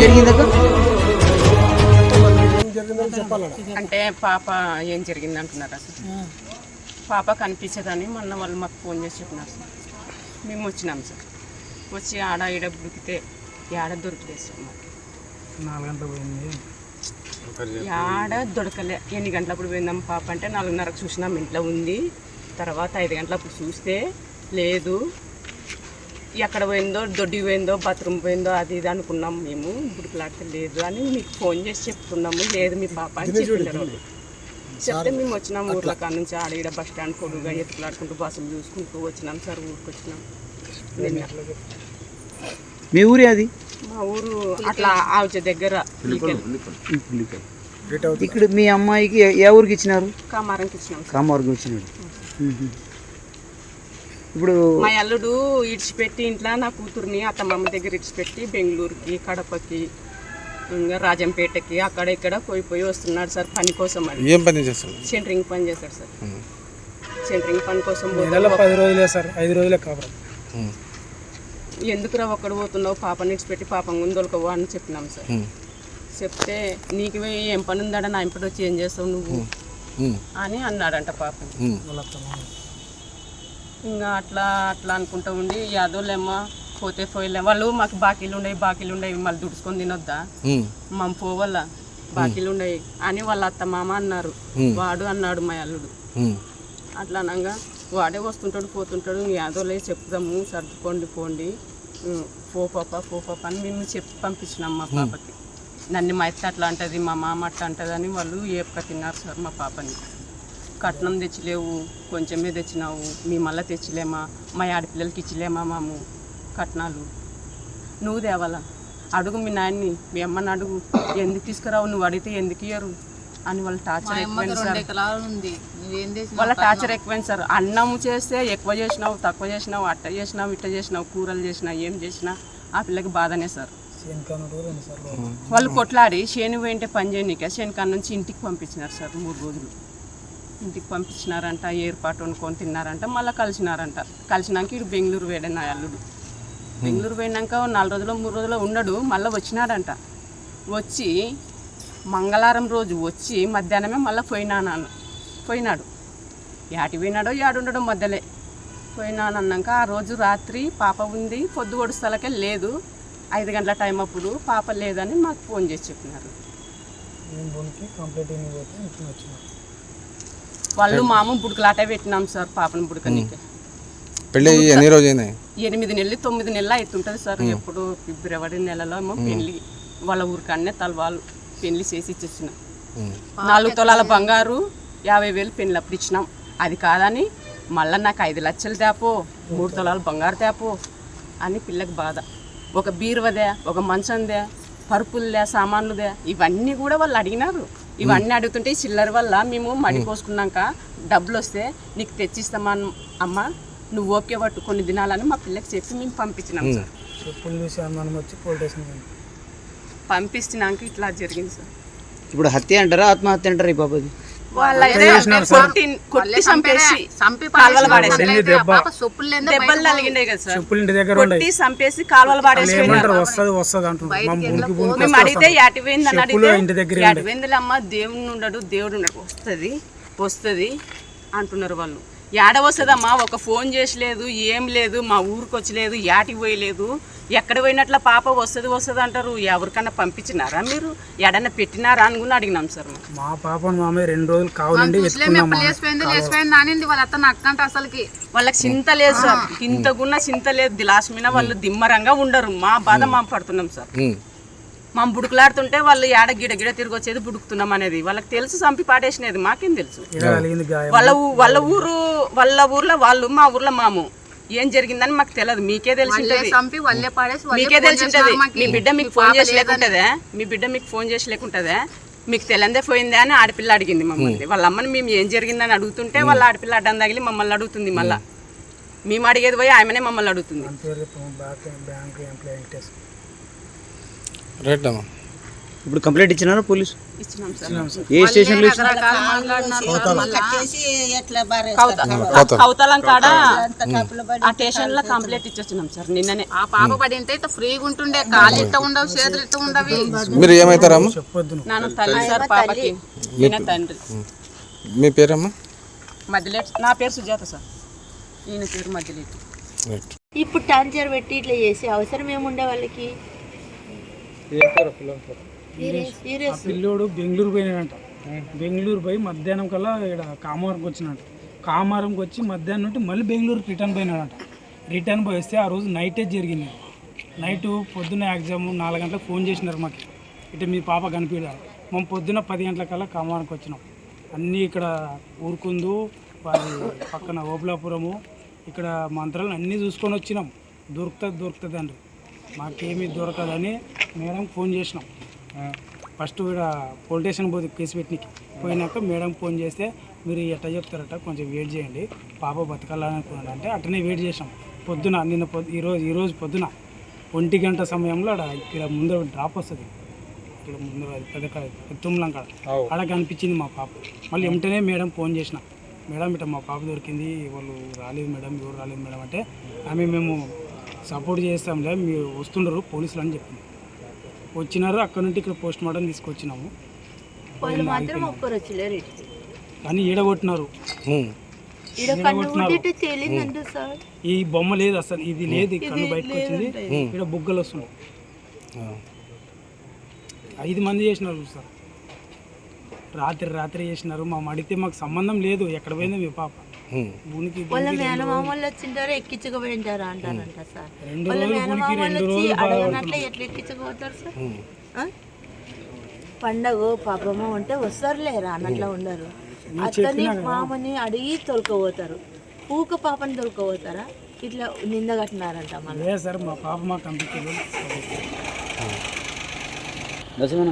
జరిగింది అక్క ఏం అంటే పాప ఏం జరిగింది అంటున్నారా సార్ పాప కనిపించదని మొన్న వాళ్ళు మాకు ఫోన్ చేసి చెప్పినారు సార్. మేము వచ్చినాం సార్. వచ్చి ఆడ ఈడ దొరికితే ఆడ దొరికితే సార్ మాకు. నాలుగు గంటలు పోయింది. ఆడ దొరకలే. ఎన్ని గంటలప్పుడు పోయిందాం పాప అంటే నాలుగున్నరకు చూసినాం. ఇంట్లో ఉంది. తర్వాత ఐదు గంటలప్పుడు చూస్తే లేదు. ఎక్కడ పోయిందో దొడ్డి పోయిందో బాత్రూమ్ పోయిందో అది ఇది అనుకున్నాం మేము. బుడుకులాడితే లేదు అని మీకు ఫోన్ చేసి చెప్తున్నాము. లేదు మీ పాప అని చెప్పినారు. చెప్తే మేము వచ్చినాం ఊర్ల కాడ నుంచి ఆడ ఈడ బస్ స్టాండ్ పొడుగా ఎత్తులాడుకుంటూ బస్సులు చూసుకుంటూ వచ్చినాం సార్ ఊరికి వచ్చినాం. మీ ఊరి అది? మా ఊరు అట్లా ఆవుచ దగ్గర. ఇక్కడ మీ అమ్మాయికి ఏ- ఊరికి ఇచ్చినారు? కామారంకి ఇచ్చినాం ఇచ్చినాడు మ్మ్. ఇప్పుడు మా అల్లుడు ఇడిచిపెట్టి ఇంట్లో నా కూతుర్ని అత్తమ్మ దగ్గర ఇడిచిపెట్టి బెంగళూరుకి కడపకి ఇంకా రాజంపేటకి అక్కడ ఇక్కడ పోయి పోయి వస్తున్నాడు సార్ పని కోసం అని. ఏం పని చేస్తాడు సెంటరింగ్ పని చేస్తాడు సార్. సెంటరింగ్ పని కోసం పది రోజులే సార్ ఐదు రోజులే కాబట్టి ఎందుకురా ఒక్కడ పోతున్నావు? పాపని ఇడిచిపెట్టి పాపం గుందొలకవు అని చెప్పినాం సార్. చెప్తే నీకు ఏం పని ఉందాడ నా ఇంపటి వచ్చి ఏం చేస్తావు నువ్వు? అని అన్నాడంట పాపం. ఇంకా అట్లా అట్లా అనుకుంటూ ఉండి యాదోలేమ్మా పోతే పోయలే. వాళ్ళు మాకు బాకీలు ఉండేవి బాకీలు ఉండేవి మళ్ళీ దుడుచుకొని తినొద్దా? మనం పోవాలా? బాకీలు ఉండేవి అని వాళ్ళ అత్త మామ అన్నారు. వాడు అన్నాడు మా అల్లుడు. అట్లా అనగా వాడే వస్తుంటాడు పోతుంటాడు. మీ యాదోలే చెప్దాము సర్దుకోండి పోండి. పో పాప పో పాప అని మేము చెప్పి పంపించినాం మా పాపకి. నన్ను మా అత్త అట్లా అంటది మా మామ అట్లా అంటది అని వాళ్ళు ఏపుక తిన్నారు సార్ మా పాపని. కట్నం తెచ్చిలేవు కొంచెమే తెచ్చినావు మీ మళ్ళీ తెచ్చిలేమా మా ఆడపిల్లలకి ఇచ్చిలేమా మాము కట్నాలు? నువ్వు తేవాలా? అడుగు మీ నాయన్ని మీ అమ్మని అడుగు ఎందుకు తీసుకురావు నువ్వు అడిగితే ఎందుకు ఇయ్యరు? అని వాళ్ళు టార్చర్ ఎక్కువైంది సార్. చేసినావు? వాళ్ళ టార్చర్ ఎక్కువైంది సార్. అన్నం చేస్తే ఎక్కువ చేసినావు తక్కువ చేసినావు అట్ట చేసినావు ఇట్ట చేసినావు కూరలు చేసినా ఏం చేసినా ఆ పిల్లకి బాధనే సార్. వాళ్ళు కొట్లాడి శని పోయింటే పని చేయనీక? శనికాడ నుంచి ఇంటికి పంపించినారు సార్ మూడు రోజులు. ఇంటికి పంపించినారంట ఏర్పాటు వండుకొని తిన్నారంట మళ్ళీ కలిసినారంట. కలిసినాక ఇటు బెంగళూరు వేడన్న నా అల్లుడు. బెంగళూరు పోయినాక నాలుగు రోజులు మూడు రోజులు ఉన్నాడు మళ్ళీ వచ్చినాడంట. వచ్చి మంగళవారం రోజు వచ్చి మధ్యాహ్నమే మళ్ళీ పోయినాను పోయినాడు. యాటి పోయినాడో యాడుండడో మధ్యలే. పోయినాను అన్నాక ఆ రోజు రాత్రి పాప ఉంది పొద్దు ఒడుస్తలకే లేదు. ఐదు గంటల టైం అప్పుడు పాప లేదని మాకు ఫోన్ చేసి చెప్పినారు నేను బోన్కి కంప్లీట్ అయిన పోతే ఇంటికి వచ్చినాను వాళ్ళు మామ బుడకలాట పెట్టినాం సార్ పాపను బుడకనీకి. పెళ్ళి ఎన్ని రోజు అయినాయి ఎనిమిది నెలలు తొమ్మిది నెలలు అవుతుంటుంది సార్ ఎప్పుడు ఫిబ్రవరి నెలలో ఏమో పెళ్ళి వాళ్ళ ఊరికన్నే తలవాళ్ళు పెళ్ళి చేసి ఇచ్చేసిన. నాలుగు తులాల బంగారు యాభై వేలు పెళ్ళి అప్పుడు ఇచ్చినాం. అది కాదని మళ్ళీ నాకు ఐదు లక్షలు తేపో మూడు తులాలు బంగారు తేపో అని పిల్లకి బాధ. ఒక బీరువదే ఒక మంచందే పరుపులదే సామాన్లుదే ఇవన్నీ కూడా వాళ్ళు అడిగినారు. ఇవన్నీ అడుగుతుంటే చిల్లర వల్ల మేము మడి కోసుకున్నాక డబ్బులు వస్తే నీకు తెచ్చిస్తామా అమ్మ నువ్వు ఓకే పట్టు కొన్ని దినాలని మా పిల్లకి చెప్పి మేము పంపించినాం సార్. అనుమానం వచ్చి పోలీస్ ఇట్లా జరిగింది సార్. ఇప్పుడు హత్య అంటారా ఆత్మహత్య అంటారా ఈ పాపది వాళ్ళ కొట్టి కొట్టి చంపేసి చంపి కాలువలు పడేసి దెబ్బలు కదా సార్. కొట్టి చంపేసి వస్తుంది వస్తుంది అంటున్నారు. మేము అడిగితే యాటిపోయింది అని చెప్పులు అడిగితే ఇంటి దగ్గరే యాటిపోయిందిలే అమ్మ దేవుడు ఉండడు దేవుడు ఉండడు. వస్తుంది వస్తుంది అంటున్నారు వాళ్ళు. యాడ వస్తుందమ్మా ఒక ఫోన్ చేసలేదు ఏం లేదు మా ఊరికి వచ్చలేదు యాటికి పోయలేదు. ఎక్కడ పోయినట్ల పాప వస్తుంది వస్తుంది అంటారు. ఎవరికన్నా పంపించినారా మీరు? ఎడన్నా పెట్టినారా అని కూడా అడిగినాం సార్. మా మామయ్య రెండు రోజులు కావాలండి వాళ్ళ అత్త అక్కంట అసలుకి. వాళ్ళకి చింత లేదు సార్. ఇంత గున్న చింత లేదు. దిలాస్ మీద వాళ్ళు దిమ్మరంగా ఉండరు. మా బాధ మా పడుతున్నాం సార్. ఉమ్, మా బుడుకులాడుతుంటే వాళ్ళు ఏడ గిడ గిడ తిరిగి వచ్చేది బుడుకుతున్నాం అనేది. వాళ్ళకి తెలుసు చంపి పాడేసినది. మాకేం తెలుసు. వాళ్ళ ఊ- వాళ్ళ ఊరు వాళ్ళ ఊర్లో వాళ్ళు మా ఊర్లో మాము. ఏం జరిగిందని మాకు తెలియదు మీకే తెలిసి ఉంటది చంపి వాళ్ళే పాడేసి వాళ్ళే మీకే ఫోన్ తెలిసి ఉంటది చేసినారు మాకి. మీ బిడ్డ మీకు ఫోన్ చేసి లేకుంటదే? మీ బిడ్డ మీకు ఫోన్ చేసి లేకుంటదే? మీకు తెలియందే పోయిందే అని ఆడపిల్ల అడిగింది మమ్మల్ని. వాళ్ళ అమ్మని మేము ఏం జరిగిందని అడుగుతుంటే వాళ్ళ ఆడపిల్ల అడ్డం తగిలి మమ్మల్ని అడుగుతుంది మళ్ళా. మేము. అడిగేది పోయి ఆమెనే మమ్మల్ని అడుగుతుంది. రైట్ అమ్మా. ఇప్పుడు కంప్లైంట్ ఇచ్చినారా పోలీసు? ఇచ్చినాం సార్. ఏ మళ్ళా. కౌత- కౌతలం. కాడ? ఆ స్టేషన్లో కంప్లైంట్ ఇచ్చొచ్చినాం సార్ నిన్ననే. ఆ పాప పడింటే ఇట్లా ఫ్రీగా ఉంటుండే కాళ్ళు ఇట్ట ఉండవు చేతులు ఇట్ట ఉండవి? మీరు నువ్వు. నాన్న తల్లి సార్ పాపకి. ఈయన తండ్రి. మీ పేరమ్మా? మధ్యలేట్ నా పేరు సుజాత సార్. ఈయన పేరు మధ్యలేటి రైట్ ఇప్పుడు టార్చర్ పెట్టి ఇట్లా చేసి అవసరం ఏముండే వాళ్ళకి? పిల్లోడు బెంగళూరు పోయినాడంట. బెంగళూరు పోయి మధ్యాహ్నం కల్లా ఇక్కడ కామారంకి వచ్చినాడు కామారంకి వచ్చి మధ్యాహ్నం నుండి మళ్ళీ బెంగళూరు రిటర్న్ పోయినాడంట. రిటర్న్ పోయిస్తే ఆ రోజు నైటే జరిగింది. నైట్ పొద్దున్న ఎగ్జామ్ నాలుగు గంటలకు ఫోన్ చేసినారు మాకు. ఇటు మీ పాప కనిపించాలి మేము పొద్దున్న పది గంటలకల్లా కామారంకి వచ్చినాం. అన్నీ ఇక్కడ ఊరుకుందు వారి పక్కన ఓబులాపురము ఇక్కడ మంత్రాలు అన్నీ చూసుకొని వచ్చినాం. దొరుకుతుంది దొరుకుతుంది అండి మాకేమీ దొరకదని మేడం ఫోన్ చేసినాం. ఫస్ట్ ఇక్కడ పోలీస్ స్టేషన్ పోతే కేసు పెట్టినకి పోయినాక మేడం ఫోన్ చేస్తే మీరు ఎట్లా చెప్తారట కొంచెం వెయిట్ చేయండి పాప బతకాలని అనుకున్నాడు అంటే అట్టనే వెయిట్ చేసాం పొద్దున నిన్న పొద్దు ఈరోజు ఈరోజు పొద్దున ఒంటి గంట సమయంలో ఆడ ఇక్కడ ముందర డ్రాప్ వస్తుంది. ఇక్కడ ముందర పెద్ద తుమ్లం కాడ. ఆడ కనిపించింది మా పాప. మళ్ళీ వెంటనే మేడం ఫోన్ చేసిన. మేడం ఇట్లా మా పాప దొరికింది వాళ్ళు రాలేదు మేడం ఎవరు రాలేదు మేడం అంటే ఆమె మేము సపోర్ట్ చేస్తాంలే మీరు వస్తుండరు పోలీసులు అని చెప్పింది. వచ్చినారు అక్కడ నుండి ఇక్కడ పోస్ట్ మార్టం తీసుకొచ్చినాము. వాళ్ళు మాత్రం ఒక్కరు వచ్చలేరు ఇటు. Hmm. కానీ ఈడగొట్టినారు. ఇక్కడ కన్ను తేలిందంట సార్. ఈ బొమ్మ లేదు అసలు ఇది లేదు ఈ కన్ను బయటకు వచ్చింది. ఇక్కడ బుగ్గలు వస్తున్నాయి. ఐదు మంది చేసినారు సార్. రాత్రి రాత్రి చేసినారు మా అడిగితే మాకు సంబంధం లేదు ఎక్కడ పోయిందో మీ పాప. ఉమ్. భూమికి వాళ్ళ మేనమామలు వచ్చింటారో ఎక్కించకపోయింటారా అంటారంట సార్. రెండు వాళ్ళ రెండు వచ్చి రోజులు అడగనట్లే ఎట్లా ఎక్కించకపోతారు సార్? పండగ పాపమో ఉంటే వస్తారులే రానట్లా ఉండరు. అతని మామని అడిగి తొలకపోతారు. ఊక పాపని తొలకపోతారా? ఇట్లా నింద కట్టినారంట మళ్ళీ. సార్ మా పాప పంపించలేదు దశమన